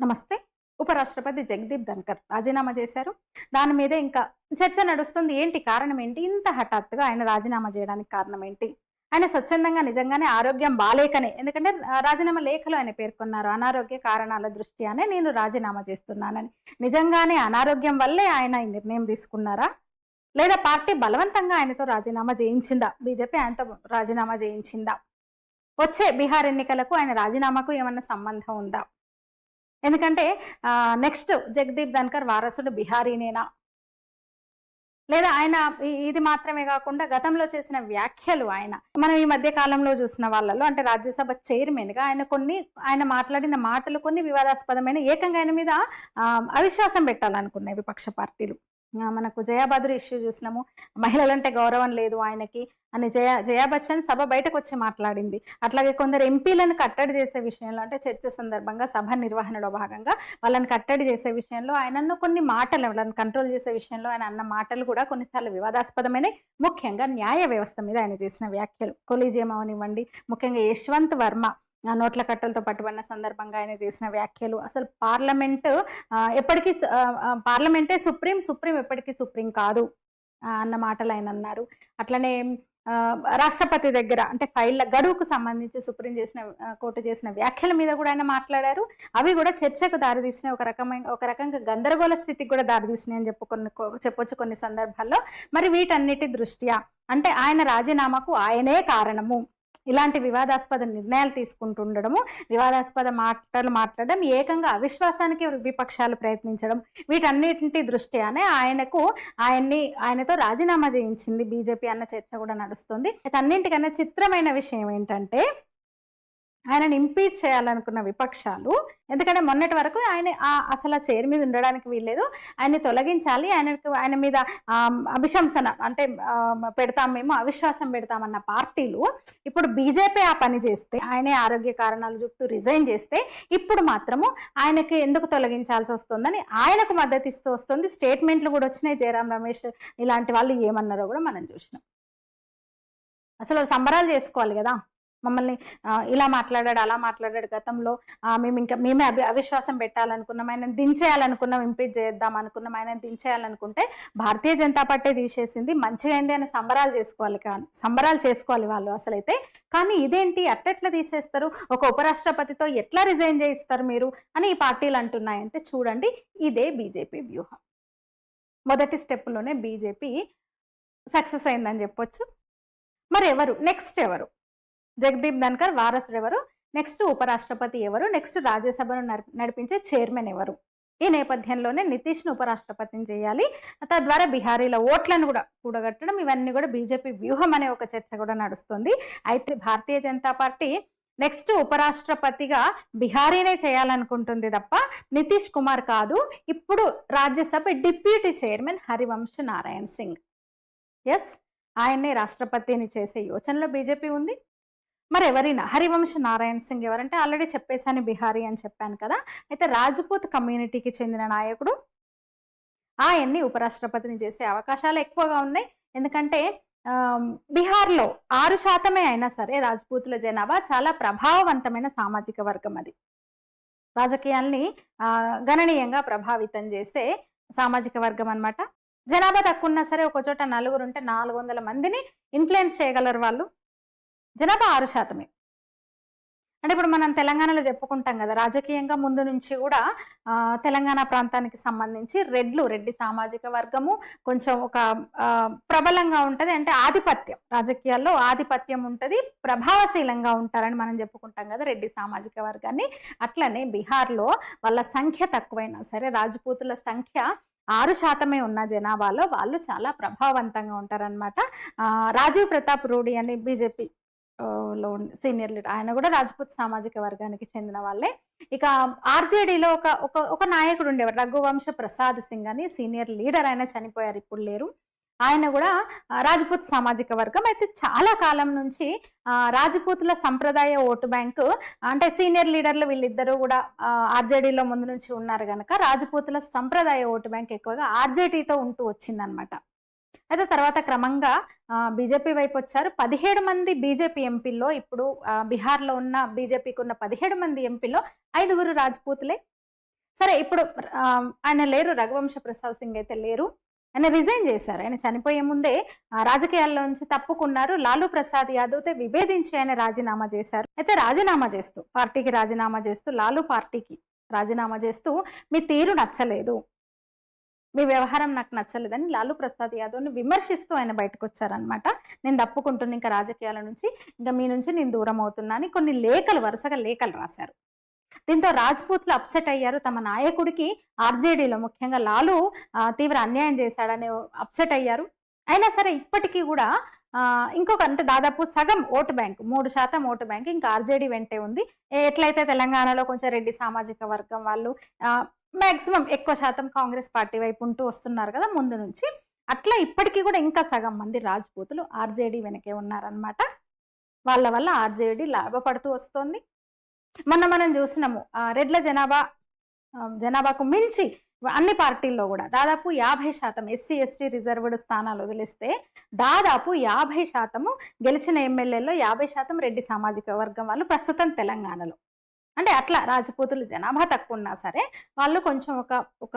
నమస్తే. ఉపరాష్ట్రపతి జగదీప్ ధన్కర్ రాజీనామా చేశారు. దాని మీద ఇంకా చర్చ నడుస్తుంది. ఏంటి కారణం ఏంటి? ఇంత హఠాత్తుగా ఆయన రాజీనామా చేయడానికి కారణం ఏంటి? ఆయన స్వచ్ఛందంగా నిజంగానే ఆరోగ్యం బాలేకనే. ఎందుకంటే రాజీనామా లేఖలో ఆయన పేర్కొన్నారు అనారోగ్య కారణాల దృష్ట్యానే నేను రాజీనామా చేస్తున్నానని. నిజంగానే అనారోగ్యం వల్లే ఆయన ఈ నిర్ణయం తీసుకున్నారా? లేదా పార్టీ బలవంతంగా ఆయనతో రాజీనామా చేయించిందా? బీజేపీ ఆయనతో రాజీనామా చేయించిందా? వచ్చే బీహార్ ఎన్నికలకు ఆయన రాజీనామాకు ఏమన్నా సంబంధం ఉందా? ఎందుకంటే నెక్స్ట్ జగదీప్ ధన్కర్ వారసుడు బిహారీనేనా? లేదా ఆయన ఇది మాత్రమే కాకుండా గతంలో చేసిన వ్యాఖ్యలు ఆయన. మనం ఈ మధ్య కాలంలో చూసిన వాళ్ళలో అంటే రాజ్యసభ చైర్మన్గా ఆయన కొన్ని ఆయన మాట్లాడిన మాటలు కొన్ని వివాదాస్పదమైన ఏకంగా ఆయన మీద అవిశ్వాసం పెట్టాలనుకున్నాయి విపక్ష పార్టీలు. మనకు జయాబద్రి ఇష్యూ చూసినాము. మహిళలంటే గౌరవం లేదు ఆయనకి. అని జయ జయా బచ్చన్ సభ బయటకు వచ్చి మాట్లాడింది. అట్లాగే కొందరు ఎంపీలను కట్టడి చేసే విషయంలో అంటే చర్చ సందర్భంగా సభ నిర్వహణలో భాగంగా వాళ్ళని కట్టడి చేసే విషయంలో ఆయన కొన్ని మాటలు వాళ్ళని కంట్రోల్ చేసే విషయంలో ఆయన అన్న మాటలు కూడా కొన్నిసార్లు వివాదాస్పదమైన ముఖ్యంగా న్యాయ వ్యవస్థ మీద ఆయన చేసిన వ్యాఖ్యలు. కొలీజియం అవనివ్వండి ముఖ్యంగా యశ్వంత్ వర్మ నోట్ల కట్టలతో పట్టుబడిన సందర్భంగా ఆయన చేసిన వ్యాఖ్యలు. అసలు పార్లమెంట్ ఎప్పటికీ పార్లమెంటే సుప్రీం సుప్రీం ఎప్పటికీ సుప్రీం కాదు అన్న మాటలు ఆయన అన్నారు. అట్లనే రాష్ట్రపతి దగ్గర అంటే ఫైళ్ళ గడువుకు సంబంధించి సుప్రీం చేసిన కోర్టు చేసిన వ్యాఖ్యల మీద కూడా ఆయన మాట్లాడారు. అవి కూడా చర్చకు దారితీసినాయి ఒక రకమైన ఒక రకంగా గందరగోళ స్థితికి కూడా దారితీసినాయి అని చెప్పు కొన్ని చెప్పొచ్చు కొన్ని సందర్భాల్లో. మరి వీటన్నిటి దృష్ట్యా అంటే ఆయన రాజీనామాకు ఆయనే కారణము. ఇలాంటి వివాదాస్పద నిర్ణయాలు తీసుకుంటుండడము వివాదాస్పద మాటలు మాట్లాడడం ఏకంగా అవిశ్వాసానికి విపక్షాలు ప్రయత్నించడం వీటన్నిటి దృష్ట్యానే ఆయనకు ఆయన్ని ఆయనతో రాజీనామా చేయించింది బీజేపీ అన్న చర్చ కూడా నడుస్తుంది. అన్నింటికన్నా చిత్రమైన విషయం ఏంటంటే ఆయనను ఇంపీచ్ చేయాలనుకున్న విపక్షాలు. ఎందుకంటే మొన్నటి వరకు ఆయన ఆ- అసలు ఆ చైర్ మీద ఉండడానికి వీల్లేదు. ఆయన్ని తొలగించాలి. ఆయనకు ఆయన మీద అభిశంసన అంటే పెడతాం మేము అవిశ్వాసం పెడతామన్న పార్టీలు ఇప్పుడు బీజేపీ ఆ పని చేస్తే ఆయనే ఆరోగ్య కారణాలు చూపుతూ రిజైన్ చేస్తే ఇప్పుడు మాత్రము ఆయనకి ఎందుకు తొలగించాల్సి వస్తుందని ఆయనకు మద్దతు ఇస్తూ వస్తుంది. స్టేట్మెంట్లు కూడా వచ్చినాయి. జయరాం రమేష్ ఇలాంటి వాళ్ళు ఏమన్నారో కూడా మనం చూసినాం. అసలు సంబరాలు చేసుకోవాలి కదా. మమ్మల్ని ఇలా మాట్లాడాడు అలా మాట్లాడాడు గతంలో. మేము ఇంకా మేమే అభి అవిశ్వాసం పెట్టాలనుకున్నాం. ఆయన దించేయాలనుకున్నాం ఇంపీచ్ చేద్దాం అనుకున్నాం. ఆయన దించేయాలనుకుంటే భారతీయ జనతా పార్టీ తీసేసింది. మంచిగా అయింది అని సంబరాలు చేసుకోవాలి కానీ సంబరాలు చేసుకోవాలి వాళ్ళు అసలైతే. కానీ ఇదేంటి? అట్టెట్లా తీసేస్తారు? ఒక ఉపరాష్ట్రపతితో ఎట్లా రిజైన్ చేయిస్తారు మీరు? అని ఈ పార్టీలు అంటున్నాయంటే చూడండి ఇదే బీజేపీ వ్యూహం. మొదటి స్టెప్లోనే బీజేపీ సక్సెస్ అయిందని చెప్పొచ్చు. మరి ఎవరు నెక్స్ట్ ఎవరు? జగదీప్ ధన్కర్ వారసుడు ఎవరు నెక్స్ట్ ఉపరాష్ట్రపతి ఎవరు? నెక్స్ట్ రాజ్యసభను నడిపించే చైర్మన్ ఎవరు? ఈ నేపథ్యంలోనే నితీష్ను ఉపరాష్ట్రపతిని చేయాలి. తద్వారా బీహారీల ఓట్లను కూడా కూడగట్టడం ఇవన్నీ కూడా బీజేపీ వ్యూహం అనే ఒక చర్చ కూడా నడుస్తుంది. అయితే భారతీయ జనతా పార్టీ నెక్స్ట్ ఉపరాష్ట్రపతిగా బిహారీనే చేయాలనుకుంటుంది తప్ప నితీష్ కుమార్ కాదు. ఇప్పుడు Rajya Sabha deputy chairman Harivansh Narayan Singh. Yes ఆయన్నే రాష్ట్రపతిని చేసే యోచనలో బీజేపీ ఉంది. మరి ఎవరైనా హరివంశ నారాయణ సింగ్ ఎవరంటే ఆల్రెడీ చెప్పేశాను బిహారీ అని చెప్పాను కదా అయితే రాజ్పూత్ కమ్యూనిటీకి చెందిన నాయకుడు ఆయన్ని ఉపరాష్ట్రపతిని చేసే అవకాశాలు ఎక్కువగా ఉన్నాయి. ఎందుకంటే బీహార్లో ఆరు శాతమే అయినా సరే రాజ్పూతుల జనాభా చాలా ప్రభావవంతమైన సామాజిక వర్గం అది. రాజకీయాల్ని ఆ, గణనీయంగా ప్రభావితం చేసే సామాజిక వర్గం అన్నమాట. జనాభా తక్కువ ఉన్నా సరే ఒక చోట నలుగురు ఉంటే నాలుగు వందల మందిని ఇన్ఫ్లుయెన్స్ చేయగలరు వాళ్ళు. జనాభా ఆరు శాతమే. అంటే ఇప్పుడు మనం తెలంగాణలో చెప్పుకుంటాం కదా రాజకీయంగా ముందు నుంచి కూడా తెలంగాణ ప్రాంతానికి సంబంధించి రెడ్లు రెడ్డి సామాజిక వర్గము కొంచెం ఒక ప్రబలంగా ఉంటుంది. అంటే ఆధిపత్యం రాజకీయాల్లో ఆధిపత్యం ఉంటుంది ప్రభావశీలంగా ఉంటారని మనం చెప్పుకుంటాం కదా రెడ్డి సామాజిక వర్గాన్ని. అట్లనే బీహార్లో వాళ్ళ సంఖ్య తక్కువైనా సరే రాజపూతుల సంఖ్య ఆరు శాతమే ఉన్న జనాభాలో వాళ్ళు చాలా ప్రభావవంతంగా ఉంటారనమాట రాజీవ్ ప్రతాప్ రూడి అని బీజేపీ లో సీనియర్ లీడర్ ఆయన కూడా రాజ్పూత్ సామాజిక వర్గానికి చెందిన వాళ్ళే. ఇక ఆర్జేడీలో ఒక ఒక ఒక నాయకుడు ఉండేవారు రఘువంశ ప్రసాద్ సింగ్ అని సీనియర్ లీడర్ ఆయన చనిపోయారు ఇప్పుడు లేరు. ఆయన కూడా రాజపూత్ సామాజిక వర్గం. అయితే చాలా కాలం నుంచి రాజపూతుల సంప్రదాయ ఓటు బ్యాంకు అంటే సీనియర్ లీడర్లు వీళ్ళిద్దరూ కూడా ఆర్జేడీలో ముందు నుంచి ఉన్నారు కనుక రాజపూతుల సంప్రదాయ ఓటు బ్యాంక్ ఎక్కువగా ఆర్జేడీతో ఉంటూ వచ్చిందనమాట అయితే తర్వాత క్రమంగా బీజేపీ వైపు వచ్చారు. పదిహేడు మంది బీజేపీ ఎంపీల్లో ఇప్పుడు బీహార్లో ఉన్న బీజేపీకి ఉన్న పదిహేడు మంది ఎంపీలో ఐదుగురు రాజ్పూత్లే. సరే ఇప్పుడు ఆయన లేరు రఘువంశ ప్రసాద్ సింగ్ అయితే లేరు. ఆయన రిజైన్ చేశారు. ఆయన చనిపోయే ముందే రాజకీయాల్లో నుంచి తప్పుకున్నారు. లాలూ ప్రసాద్ యాదవ్ విభేదించి ఆయన రాజీనామా చేశారు. అయితే రాజీనామా చేస్తూ పార్టీకి రాజీనామా చేస్తూ లాలూ పార్టీకి రాజీనామా చేస్తూ మీ తీరు నచ్చలేదు. మీ వ్యవహారం నాకు నచ్చలేదని లాలూ ప్రసాద్ యాదవ్ని విమర్శిస్తూ ఆయన బయటకు వచ్చారనమాట నేను తప్పుకుంటున్నా ఇంకా రాజకీయాల నుంచి ఇంకా మీ నుంచి నేను దూరం అవుతున్నా అని కొన్ని లేఖలు వరుసగా లేఖలు రాశారు. దీంతో రాజ్పూత్లు అప్సెట్ అయ్యారు. తమ నాయకుడికి ఆర్జేడీలో ముఖ్యంగా లాలూ తీవ్ర అన్యాయం చేశాడని అప్సెట్ అయ్యారు. అయినా సరే ఇప్పటికీ కూడా ఇంకొక అంటే దాదాపు సగం ఓటు బ్యాంక్ మూడు శాతం ఓటు బ్యాంక్ ఇంకా ఆర్జేడీ వెంటే ఉంది. ఎట్లయితే తెలంగాణలో కొంచెం రెడ్డి సామాజిక వర్గం వాళ్ళు మ్యాక్సిమం ఎక్కువ శాతం కాంగ్రెస్ పార్టీ వైపు ఉంటూ వస్తున్నారు కదా ముందు నుంచి. అట్లా ఇప్పటికీ కూడా ఇంకా సగం మంది రాజ్పూతులు ఆర్జేడీ వెనకే ఉన్నారనమాట వాళ్ళ వల్ల ఆర్జేడీ లాభపడుతూ వస్తోంది. మొన్న మనం చూసినాము రెడ్ల జనాభా జనాభాకు మించి అన్ని పార్టీల్లో కూడా దాదాపు యాభై శాతం ఎస్సీ ఎస్టీ రిజర్వ్డ్ స్థానాలు వదిలిస్తే దాదాపు యాభై శాతము గెలిచిన ఎమ్మెల్యేల్లో యాభై శాతం రెడ్డి సామాజిక వర్గం వాళ్ళు ప్రస్తుతం తెలంగాణలో. అంటే అట్లా రాజపూతులు జనాభా తక్కువ ఉన్నా సరే వాళ్ళు కొంచెం ఒక ఒక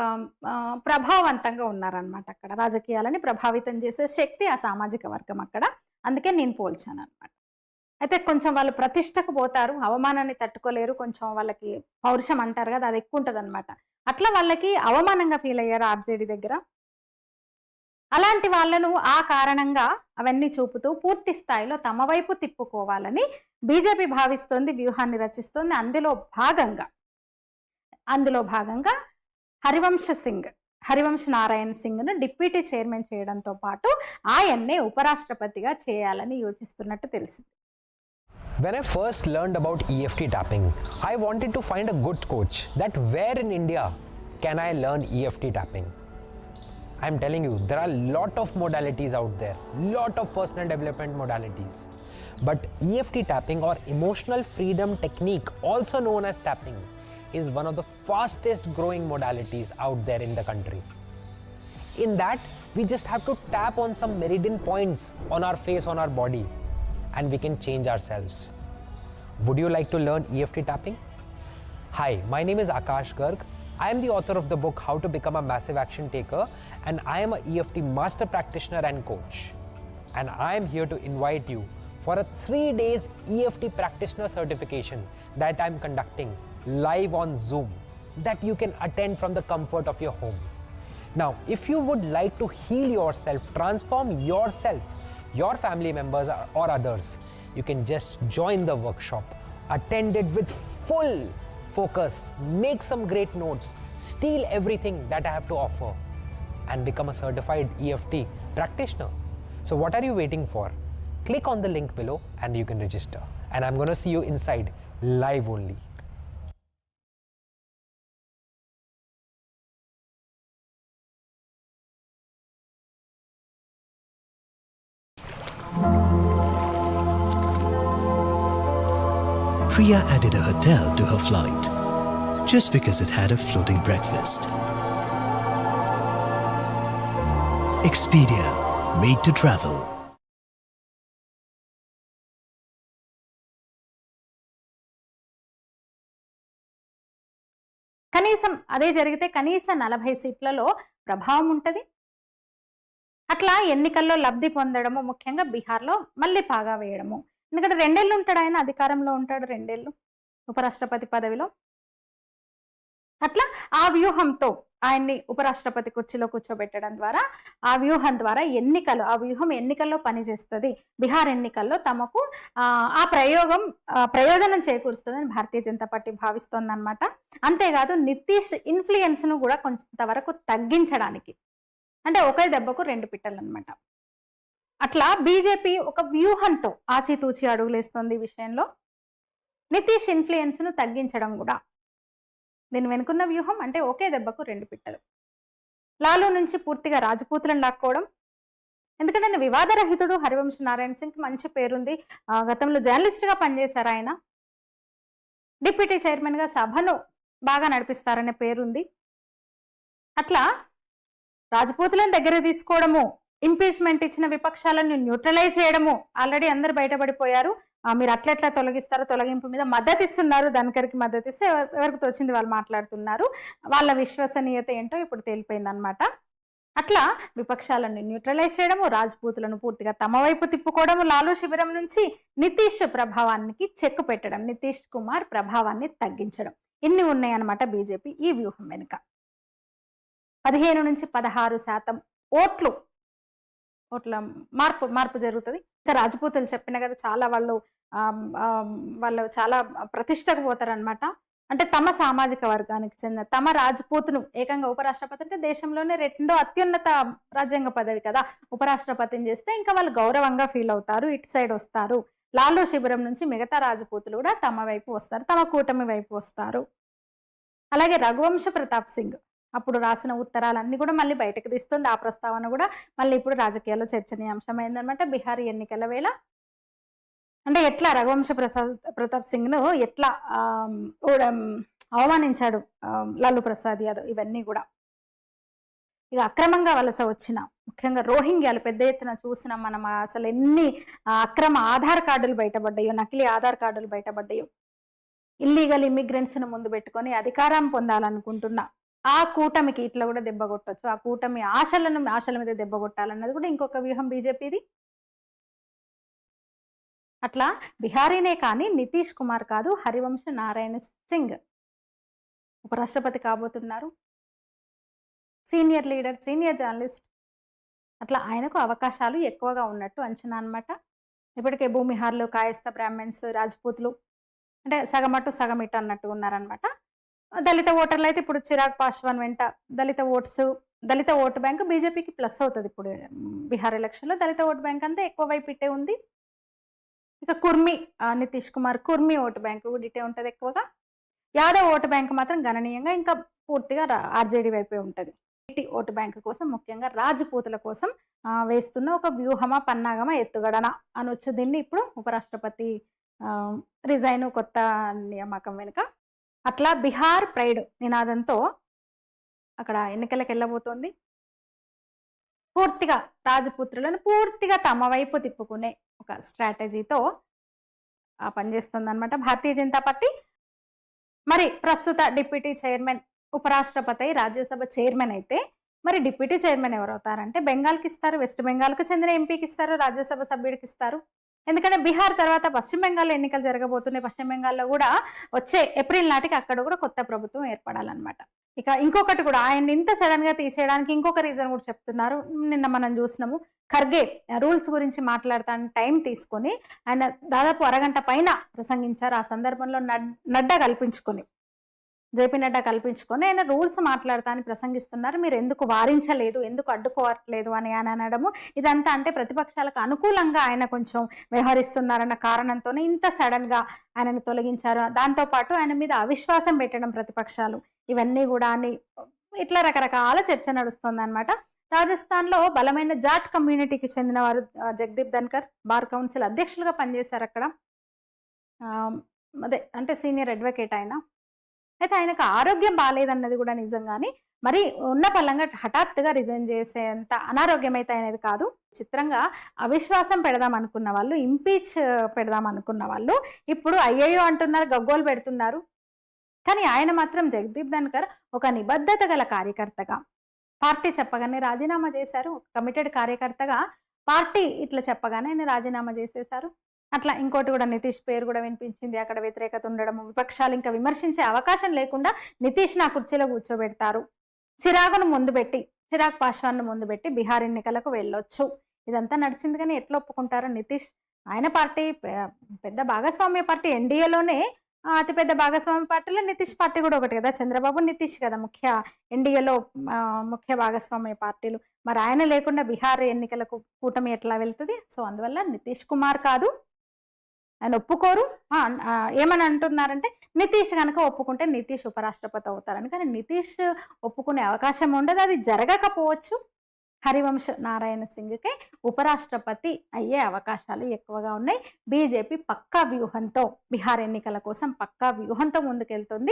ప్రభావవంతంగా ఉన్నారనమాట అక్కడ. రాజకీయాలని ప్రభావితం చేసే శక్తి ఆ సామాజిక వర్గం అక్కడ. అందుకే నేను పోల్చాను అనమాట అయితే కొంచెం వాళ్ళు ప్రతిష్టకు పోతారు అవమానాన్ని తట్టుకోలేరు కొంచెం వాళ్ళకి పౌరుషం అంటారు కదా అది ఎక్కువ ఉంటుంది అనమాట అట్లా వాళ్ళకి అవమానంగా ఫీల్ అయ్యారు ఆర్జేడీ దగ్గర? అలాంటి వాళ్ళను ఆ కారణంగా అవన్నీ చూపుతూ పూర్తి స్థాయిలో తమ వైపు తిప్పుకోవాలని బీజేపీ భావిస్తోంది వ్యూహాన్ని రచిస్తోంది అందులో భాగంగా అందులో భాగంగా హరివంశ సింగ్ హరివంశ్ నారాయణ్ సింగ్ను డిప్యూటీ చైర్మన్ చేయడంతో పాటు ఆయన్నే ఉపరాష్ట్రపతిగా చేయాలని యోచిస్తున్నట్టు తెలిసింది When I first learned about EFT tapping, I wanted to find a good coach that where in India can I learn EFT tapping? I'm telling you, there are a lot of modalities out there, lot of personal development modalities. But EFT tapping or emotional freedom technique, also known as tapping, is one of the fastest growing modalities out there in the country. In that, we just have to tap on some meridian points on our face, on our body, and we can change ourselves. Would you like to learn EFT tapping? Hi, my name is Akash Garg. I am the author of the book How to Become a Massive Action Taker, and I am a EFT master practitioner and coach. And I am here to invite you for a three days EFT practitioner certification that I'm conducting live on Zoom that you can attend from the comfort of your home. Now, if you would like to heal yourself, transform yourself, your family members, or- others, you can just join the workshop, attend it with full focus, make some great notes, steal everything that I have to offer, and become a certified EFT practitioner. So, what are you waiting for? Click on the link below and you can register. And I'm going to see you inside live only. Priya added a hotel to her flight just because it had a floating breakfast. Expedia, made to travel. కనీసం అదే జరిగితే కనీసం నలభై సీట్లలో ప్రభావం ఉంటుంది. అట్లా ఎన్నికల్లో లబ్ధి పొందడము ముఖ్యంగా బీహార్లో మళ్ళీ పాగా వేయడము. ఎందుకంటే రెండేళ్ళు ఉంటాడు ఆయన అధికారంలో ఉంటాడు రెండేళ్ళు ఉపరాష్ట్రపతి పదవిలో. అట్లా ఆ వ్యూహంతో ఆయన్ని ఉపరాష్ట్రపతి కుర్చీలో కూర్చోబెట్టడం ద్వారా ఆ వ్యూహం ద్వారా ఎన్నికలు ఆ వ్యూహం ఎన్నికల్లో పనిచేస్తుంది. బీహార్ ఎన్నికల్లో తమకు ఆ, ప్రయోగం ప్రయోజనం చేకూరుస్తుందని భారతీయ జనతా పార్టీ భావిస్తోందనమాట అంతేకాదు నితీష్ ఇన్ఫ్లుయెన్స్ను కూడా కొంతవరకు తగ్గించడానికి. అంటే ఒకే దెబ్బకు రెండు పిట్టలు అనమాట అట్లా బీజేపీ ఒక వ్యూహంతో ఆచితూచి అడుగులేస్తోంది విషయంలో. నితీష్ ఇన్ఫ్లుయెన్స్ను తగ్గించడం కూడా. దీని వెనుకున్న వ్యూహం అంటే ఒకే దెబ్బకు రెండు పిట్టలు. లాలో నుంచి పూర్తిగా రాజపూతులను లాక్కోవడం. ఎందుకంటే ఆయన వివాదరహితుడు హరివంశ నారాయణ సింగ్ మంచి పేరుంది. గతంలో జర్నలిస్ట్గా పనిచేశారు ఆయన. డిప్యూటీ చైర్మన్గా సభను బాగా నడిపిస్తారనే పేరుంది. అట్లా రాజపూతులను దగ్గర తీసుకోవడము ఇంపీచ్మెంట్ ఇచ్చిన విపక్షాలను న్యూట్రలైజ్ చేయడము ఆల్రెడీ అందరు బయటపడిపోయారు. మీరు అట్లెట్లా తొలగిస్తారో తొలగింపు మీద మద్దతు ఇస్తున్నారు ధనకర్కి మద్దతు ఇస్తే ఎవరికి తోచింది వాళ్ళు మాట్లాడుతున్నారు. వాళ్ళ విశ్వసనీయత ఏంటో ఇప్పుడు తేలిపోయింది అనమాట అట్లా విపక్షాలను న్యూట్రలైజ్ చేయడము రాజ్పూతులను పూర్తిగా తమ వైపు తిప్పుకోవడము లాలూ శిబిరం నుంచి నితీష్ ప్రభావానికి చెక్ పెట్టడం నితీష్ కుమార్ ప్రభావాన్ని తగ్గించడం. ఇన్ని ఉన్నాయన్నమాట బీజేపీ ఈ వ్యూహం వెనుక. పదిహేను నుంచి పదహారు శాతం ఓట్లు అట్లా మార్పు మార్పు జరుగుతుంది. ఇంకా రాజపూతులు చెప్పిన కదా చాలా వాళ్ళు వాళ్ళు చాలా ప్రతిష్టకు పోతారనమాట అంటే తమ సామాజిక వర్గానికి చెందిన తమ రాజపూతును ఏకంగా ఉపరాష్ట్రపతి అంటే దేశంలోనే రెండో అత్యున్నత రాజ్యాంగ పదవి కదా. ఉపరాష్ట్రపతిని చేస్తే ఇంకా వాళ్ళు గౌరవంగా ఫీల్ అవుతారు ఇటు సైడ్ వస్తారు. లాలూ శిబిరం నుంచి మిగతా రాజపూతులు కూడా తమ వైపు వస్తారు తమ కూటమి వైపు వస్తారు. అలాగే రఘువంశ ప్రతాప్ సింగ్ అప్పుడు రాసిన ఉత్తరాలన్నీ కూడా మళ్ళీ బయటకు తీస్తుంది. ఆ ప్రస్తావన కూడా మళ్ళీ ఇప్పుడు రాజకీయాల్లో చర్చనీయాంశమైందనమాట బీహార్ ఎన్నికల వేళ. అంటే ఎట్లా రఘువంశ ప్రసాద్ ప్రతాప్ సింగ్ను ఎట్లా అవమానించాడు లాలూ ప్రసాద్ యాదవ్ ఇవన్నీ కూడా. ఇక అక్రమంగా వలస వచ్చిన ముఖ్యంగా రోహింగ్యాలు పెద్ద ఎత్తున చూసిన మనం అసలు ఎన్ని అక్రమ ఆధార్ కార్డులు బయటపడ్డాయో నకిలీ ఆధార్ కార్డులు బయటపడ్డాయో ఇల్లీగల్ ఇమిగ్రెంట్స్ను ముందు పెట్టుకొని అధికారం పొందాలనుకుంటున్న. ఆ కూటమికి ఇట్లా కూడా దెబ్బ కొట్టచ్చు. ఆ కూటమి ఆశలను ఆశల మీద దెబ్బ కొట్టాలన్నది కూడా ఇంకొక వ్యూహం బీజేపీది. అట్లా బిహారీనే కానీ నితీష్ కుమార్ కాదు హరివంశ నారాయణ సింగ్ ఉపరాష్ట్రపతి కాబోతున్నారు. Senior leader senior journalist. అట్లా ఆయనకు అవకాశాలు ఎక్కువగా ఉన్నట్టు అంచనా అనమాట ఇప్పటికే భూమిహార్లు కాయస్థ బ్రాహ్మణ్స్ రాజ్పూత్లు అంటే సగమటు సగమిటు అన్నట్టు ఉన్నారనమాట దళిత ఓటర్లు అయితే ఇప్పుడు చిరాగ్ పాస్వాన్ వెంట దళిత ఓట్స్ దళిత ఓటు బ్యాంక్ బీజేపీకి ప్లస్ అవుతుంది ఇప్పుడు. బీహార్ ఎలక్షన్లో దళిత ఓటు బ్యాంక్ అంతా ఎక్కువ వైపు ఇట్టే ఉంది. ఇక కుర్మి నితీష్ కుమార్ కుర్మి ఓటు బ్యాంకు కూడా ఇటే ఉంటుంది ఎక్కువగా. యాదవ్ ఓటు బ్యాంక్ మాత్రం గణనీయంగా ఇంకా పూర్తిగా ఆర్జేడీ వైపే ఉంటుంది. ఇటు ఓటు బ్యాంక్ కోసం ముఖ్యంగా రాజపూతుల కోసం వేస్తున్న ఒక వ్యూహమా పన్నాగమా ఎత్తుగడన అనొచ్చు. దీన్ని ఇప్పుడు ఉపరాష్ట్రపతి రిజైన్ కొత్త నియామకం వెనుక అట్లా బిహార్ ప్రైడ్ నినాదంతో అక్కడ ఎన్నికలకు వెళ్ళబోతోంది. పూర్తిగా రాజపుత్రులను పూర్తిగా తమ వైపు తిప్పుకునే ఒక స్ట్రాటజీతో పనిచేస్తుంది అనమాట భారతీయ జనతా పార్టీ. మరి ప్రస్తుత డిప్యూటీ చైర్మన్ ఉపరాష్ట్రపతి రాజ్యసభ చైర్మన్ అయితే మరి డిప్యూటీ చైర్మన్ ఎవరు అవుతారంటే బెంగాల్కి ఇస్తారు వెస్ట్ బెంగాల్కు చెందిన ఎంపీకి ఇస్తారు రాజ్యసభ సభ్యుడికి ఇస్తారు. ఎందుకంటే బీహార్ తర్వాత పశ్చిమ బెంగాల్ ఎన్నికలు జరగబోతున్నాయి. పశ్చిమ బెంగాల్లో కూడా వచ్చే ఏప్రిల్ నాటికి అక్కడ కూడా కొత్త ప్రభుత్వం ఏర్పడాలన్నమాట. ఇక ఇంకొకటి కూడా ఆయన ఇంత సడన్గా తీసేయడానికి ఇంకొక రీజన్ కూడా చెప్తున్నారు. నిన్న మనం చూసినాము ఖర్గే రూల్స్ గురించి మాట్లాడతాను టైం తీసుకొని ఆయన దాదాపు అరగంట పైన ప్రసంగించారు. ఆ సందర్భంలో నడ్డ నడ్డా కల్పించుకొని. జేపీ నడ్డా కల్పించుకొని ఆయన రూల్స్ మాట్లాడతాను ప్రసంగిస్తున్నారు. మీరు ఎందుకు వారించలేదు? ఎందుకు అడ్డుకోవట్లేదు అని ఆయన అనడము. ఇదంతా అంటే ప్రతిపక్షాలకు అనుకూలంగా ఆయన కొంచెం వ్యవహరిస్తున్నారన్న కారణంతోనే ఇంత సడన్గా ఆయనను తొలగించారు. దాంతో పాటు ఆయన మీద అవిశ్వాసం పెట్టడం ప్రతిపక్షాలు. ఇవన్నీ కూడా అని ఇట్లా రకరకాల చర్చ నడుస్తుంది అనమాట రాజస్థాన్లో బలమైన జాట్ కమ్యూనిటీకి చెందిన వారు జగదీప్ ధన్కర్ బార్ కౌన్సిల్ అధ్యక్షులుగా పనిచేశారు అక్కడ అదే అంటే సీనియర్ అడ్వకేట్ ఆయన. అయితే ఆయనకు ఆరోగ్యం బాగాలేదన్నది కూడా నిజంగానే. మరి ఉన్న పలంగా హఠాత్తుగా రిజైన్ చేసేంత అనారోగ్యం అయితే అనేది కాదు. చిత్రంగా అవిశ్వాసం పెడదాం అనుకున్న వాళ్ళు ఇంపీచ్ పెడదాం అనుకున్న వాళ్ళు ఇప్పుడు అయ్యయ్యో అంటున్నారు గగ్గోలు పెడుతున్నారు. కానీ ఆయన మాత్రం జగదీప్ ధన్కర్ ఒక నిబద్ధత గల కార్యకర్తగా. పార్టీ చెప్పగానే రాజీనామా చేశారు. కమిటెడ్ కార్యకర్తగా పార్టీ ఇట్లా చెప్పగానే ఆయన రాజీనామా చేసేశారు. అట్లా ఇంకోటి కూడా నితీష్ పేరు కూడా వినిపించింది. అక్కడ వ్యతిరేకత ఉండడం విపక్షాలు ఇంకా విమర్శించే అవకాశం లేకుండా నితీష్ నా కుర్చీలో కూర్చోబెడతారు. చిరాగును ముందు పెట్టి చిరాగ్ పాస్వాన్ను ముందు పెట్టి బీహార్ ఎన్నికలకు వెళ్ళొచ్చు. ఇదంతా నడిచింది కానీ ఎట్లా ఒప్పుకుంటారు నితీష్? ఆయన పార్టీ పెద్ద భాగస్వామ్య పార్టీ ఎన్డీఏలోనే అతిపెద్ద భాగస్వామ్య పార్టీలో నితీష్ పార్టీ కూడా ఒకటి కదా చంద్రబాబు నితీష్ కదా ముఖ్య ఎన్డీఏలో ముఖ్య భాగస్వామ్య పార్టీలు. మరి ఆయన లేకుండా బీహార్ ఎన్నికలకు కూటమి ఎట్లా వెళ్తుంది? సో అందువల్ల నితీష్ కుమార్ కాదు ఆయన ఒప్పుకోరు. ఏమని అంటున్నారంటే నితీష్ కనుక ఒప్పుకుంటే నితీష్ ఉపరాష్ట్రపతి అవుతారని. కానీ నితీష్ ఒప్పుకునే అవకాశం ఉండదు. అది జరగకపోవచ్చు. హరివంశ నారాయణ సింగ్కే ఉపరాష్ట్రపతి అయ్యే అవకాశాలు ఎక్కువగా ఉన్నాయి. బీజేపీ పక్కా వ్యూహంతో బీహార్ ఎన్నికల కోసం పక్కా వ్యూహంతో ముందుకెళ్తుంది.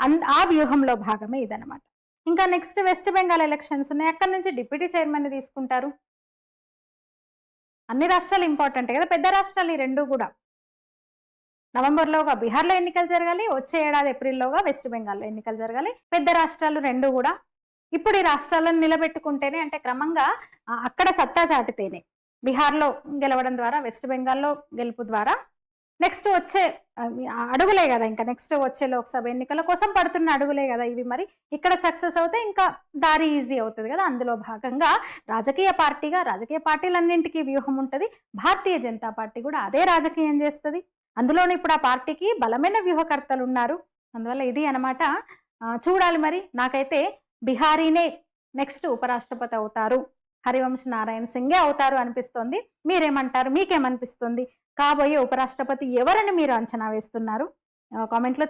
అన్- ఆ వ్యూహంలో భాగమే ఇదనమాట ఇంకా నెక్స్ట్ వెస్ట్ బెంగాల్ ఎలక్షన్స్ ఉన్నాయి. అక్కడ నుంచి డిప్యూటీ చైర్మన్ తీసుకుంటారు? అన్ని రాష్ట్రాలు ఇంపార్టెంట్ కదా. పెద్ద రాష్ట్రాలు ఈ రెండు కూడా. నవంబర్లోగా బీహార్లో ఎన్నికలు జరగాలి వచ్చే ఏడాది ఏప్రిల్లోగా వెస్ట్ బెంగాల్లో ఎన్నికలు జరగాలి. పెద్ద రాష్ట్రాలు రెండు కూడా. ఇప్పుడు ఈ రాష్ట్రాలను నిలబెట్టుకుంటేనే అంటే క్రమంగా అక్కడ సత్తా చాటితేనే. బీహార్లో గెలవడం ద్వారా వెస్ట్ బెంగాల్లో గెలుపు ద్వారా. నెక్స్ట్ వచ్చే అడుగులే కదా ఇంకా. నెక్స్ట్ వచ్చే లోక్సభ ఎన్నికల కోసం పడుతున్న అడుగులే కదా ఇవి మరి. ఇక్కడ సక్సెస్ అవుతే ఇంకా దారి ఈజీ అవుతుంది కదా. అందులో భాగంగా రాజకీయ పార్టీగా రాజకీయ పార్టీలన్నింటికీ వ్యూహం ఉంటుంది. భారతీయ జనతా పార్టీ కూడా అదే రాజకీయం చేస్తుంది. అందులోనే ఇప్పుడు ఆ పార్టీకి బలమైన వ్యూహకర్తలు ఉన్నారు అందువల్ల ఇది అనమాట చూడాలి మరి. నాకైతే బిహారీనే నెక్స్ట్ ఉపరాష్ట్రపతి అవుతారు. హరివంశ్ నారాయణ సింగే అవుతారు అనిపిస్తోంది. మీరేమంటారు? మీకేమనిపిస్తుంది? కాబోయే ఉపరాష్ట్రపతి ఎవరని మీరు అంచనా వేస్తున్నారు? కామెంట్లో